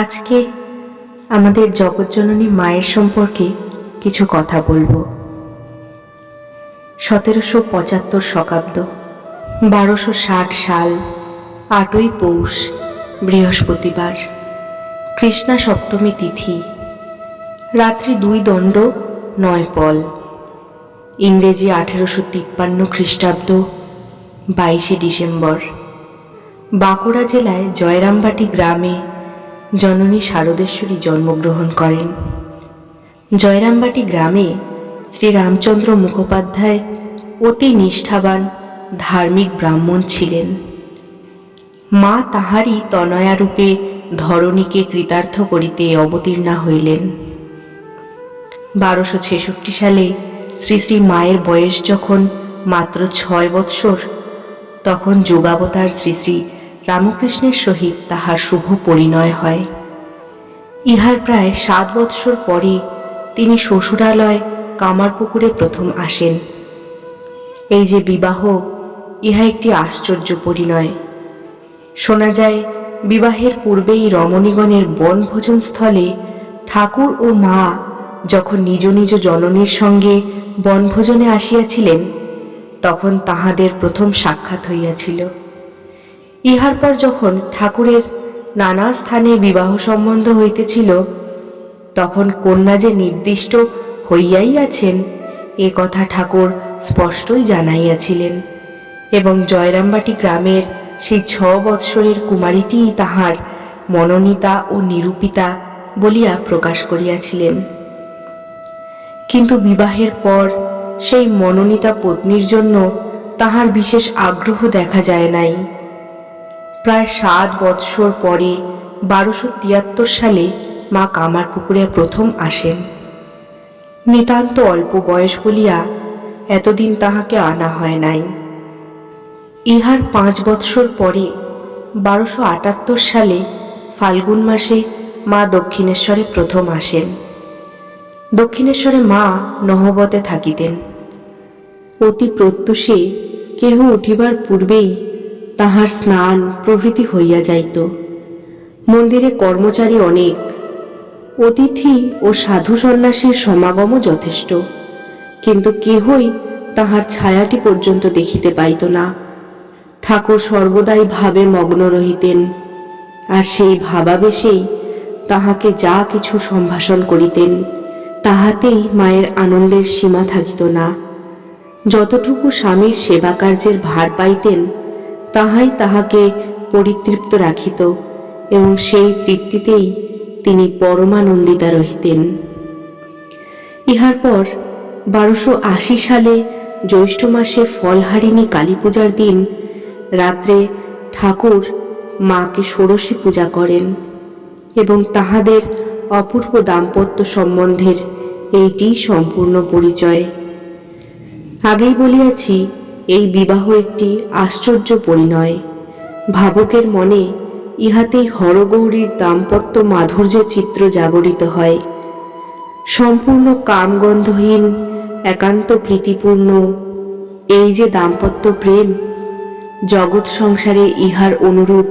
আজকে আমাদের জগৎজননী মায়ের সম্পর্কে কিছু কথা বলব। সতেরোশো পঁচাত্তর শকাব্দ, বারোশো ষাট সাল, আটই পৌষ, বৃহস্পতিবার। কৃষ্ণা সপ্তমী তিথি, রাত্রি দুই দণ্ড, নয় পল। ইংরেজি আঠেরোশো তিপ্পান্ন খ্রিস্টাব্দ, বাইশে ডিসেম্বর। বাঁকুড়া জেলায় জয়রামবাটি গ্রামে জননী শারদেশ্বরী জন্মগ্রহণ করেন। জয়রামবাটি গ্রামে শ্রী রামচন্দ্র মুখোপাধ্যায় অতি নিষ্ঠাবান ধার্মিক ব্রাহ্মণ ছিলেন। মা তাহারই তনয়ারূপে ধরণীকে কৃতার্থ করিতে অবতীর্ণা হইলেন। বারোশো ছেষট্টি সালে শ্রী শ্রী মায়ের বয়স যখন মাত্র ছয় বৎসর, তখন যুগাবতার শ্রী শ্রী রামকৃষ্ণের সহিত তাহার শুভ পরিণয় হয়। ইহার প্রায় সাত বৎসর পরে তিনি শ্বশুরালয় কামারপুকুরে প্রথম আসেন। এই যে বিবাহ, ইহা একটি আশ্চর্য পরিণয়। শোনা যায়, বিবাহের পূর্বেই রমণীগণের বনভোজন স্থলে ঠাকুর ও মা যখন নিজ নিজ জননীর সঙ্গে বনভোজনে আসিয়াছিলেন, তখন তাহাদের প্রথম সাক্ষাৎ হইয়াছিল। ইহার পর যখন ঠাকুরের নানা স্থানে বিবাহ সম্বন্ধ হইতেছিল, তখন কন্যা যে নির্দিষ্ট হইয়াই আছেন, এ কথা ঠাকুর স্পষ্টই জানাইয়াছিলেন এবং জয়রামবাটি গ্রামের সেই ছ বৎসরের কুমারীটিই তাহার মনোনীতা ও নিরূপিতা বলিয়া প্রকাশ করিয়াছিলেন। কিন্তু বিবাহের পর সেই মনোনীতা পত্নীর জন্য তাহার বিশেষ আগ্রহ দেখা যায় নাই। প্রায় সাত বৎসর পরে বারোশো তিয়াত্তর সালে মা কামারপুকুরে প্রথম আসেন। নিতান্ত অল্প বয়স বলিয়া এতদিন তাহাকে আনা হয় নাই। ইহার পাঁচ বৎসর পরে বারোশো আটাত্তর সালে ফাল্গুন মাসে মা দক্ষিণেশ্বরে প্রথম আসেন। দক্ষিণেশ্বরে মা নহবতে থাকিতেন। অতি প্রত্যুষে কেহ উঠিবার পূর্বেই তাহার স্নান প্রভৃতি হইয়া যাইত। মন্দিরে কর্মচারী অনেক। অতিথি ও সাধু সন্ন্যাসীর সমাগমও যথেষ্ট। কিন্তু কেহই তাহার ছায়াটি পর্যন্ত দেখিতে পাইত না। ঠাকুর সর্বদাই ভাবে মগ্ন রহিতেন। আর সেই ভাবাবেশেই তাহাকে যা কিছু সম্ভাষণ করিতেন, তাহাতেই মায়ের আনন্দের সীমা থাকিত না। যতটুকু স্বামীর সেবা কার্যের ভার পাইতেন তাহাই তাহাকে পরিতৃপ্ত রাখিত এবং সেই তৃপ্তিতেই তিনি পরমানন্দিতা রহিতেন। ইহার পর বারোশো আশি সালে জ্যৈষ্ঠ মাসে ফলহারিণী কালী পূজার দিন রাত্রে ঠাকুর মাকে ষোড়শী পূজা করেন এবং তাহাদের অপূর্ব দাম্পত্য সম্বন্ধের এইটি সম্পূর্ণ পরিচয়। আগেই বলিয়াছি এই বিবাহ একটি আশ্চর্য পরিণয়। ভাবকের মনে ইহাতেই হরগৌরীর দাম্পত্য মাধুর্য চিত্র জাগরিত হয়। সম্পূর্ণ কামগন্ধহীন, একান্ত প্রীতিপূর্ণ, এই যে দাম্পত্য প্রেম, জগৎ সংসারে ইহার অনুরূপ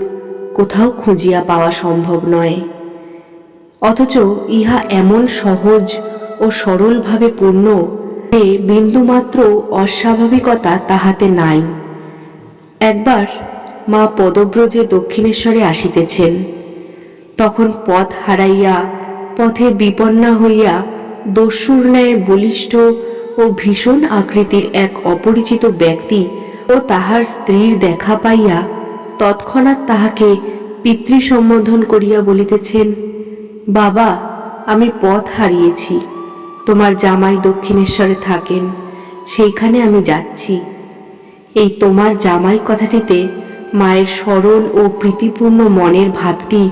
কোথাও খুঁজিয়া পাওয়া সম্ভব নয়। অথচ ইহা এমন সহজ ও সরলভাবে পূর্ণ বিন্দুমাত্র অস্বাভাবিকতা তাহাতে নাই। একবার মা পদব্রজে দক্ষিণেশ্বরে আসিতেছেন। তখন পথ হারাইয়া, পথে বিপন্না হইয়া দস্যুর ন্যায় বলিষ্ঠ ও ভীষণ আকৃতির এক অপরিচিত ব্যক্তি ও তাহার স্ত্রীর দেখা পাইয়া তৎক্ষণাৎ তাহাকে পিতৃ সম্বোধন করিয়া বলিতেছেন, বাবা, আমি পথ হারিয়েছি। তোমার জামাই দক্ষিণেশ্বরে থাকেন, সেইখানে আমি যাচ্ছি। এই তোমার জামাই কথাটিতে মায়ের সরল ও প্রীতিপূর্ণ মনের ভাবটি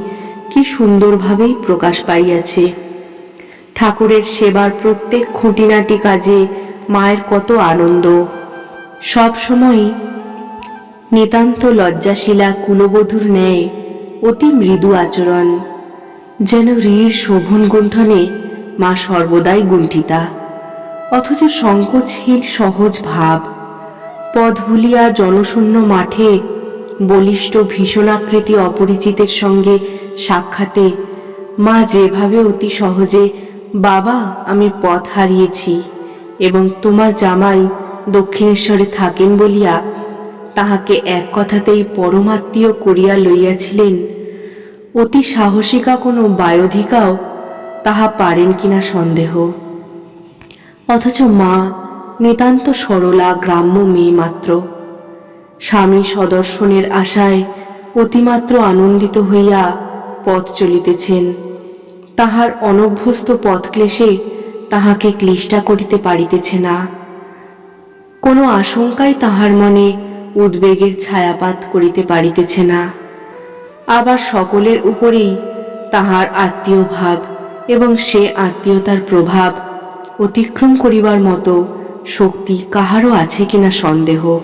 কি সুন্দরভাবেই প্রকাশ পাইয়াছে। ঠাকুরের সেবার প্রত্যেক খুঁটিনাটি কাজে মায়ের কত আনন্দ। সব সময় নিতান্ত লজ্জাশীলা কুলবধূর ন্যায় অতি মৃদু আচরণ, যেন ঋর শোভন গুণ্ঠনে মা সর্বদাই গুণ্ঠিতা। অথচ সংকোচহীন সহজ ভাব। পথ ভুলিয়া জনশূন্য মাঠে বলিষ্ঠ ভীষণাকৃতি অপরিচিতের সঙ্গে সাক্ষাতে, মা, যেভাবে অতি সহজে, বাবা, আমি পথ হারিয়েছি এবং তোমার জামাই দক্ষিণেশ্বরে থাকেন বলিয়া তাহাকে এক কথাতেই পরমাত্মীয় করিয়া লইয়াছিলেন। অতি সাহসিকা কোনো বায়োধিকাও তাহা পারেন কিনা সন্দেহ। অথচ মা, নিতান্ত সরলা গ্রাম্য মেয়ে মাত্র। স্বামী সদর্শনের আশায় অতিমাত্র আনন্দিত হইয়া পথ চলিতেছেন। তাহার অনভ্যস্ত পথক্লেশে তাহাকে ক্লিষ্টা করিতে পারিতেছে না। কোনো আশঙ্কাই তাহার মনে উদ্বেগের ছায়াপাত করিতে পারিতেছে না। আবার সকলের উপরেই তাহার আত্মীয় ভাব এবং সে আত্মীয়তার প্রভাব অতিক্রম করিবার মতো শক্তি কাহারও আছে কিনা সন্দেহ।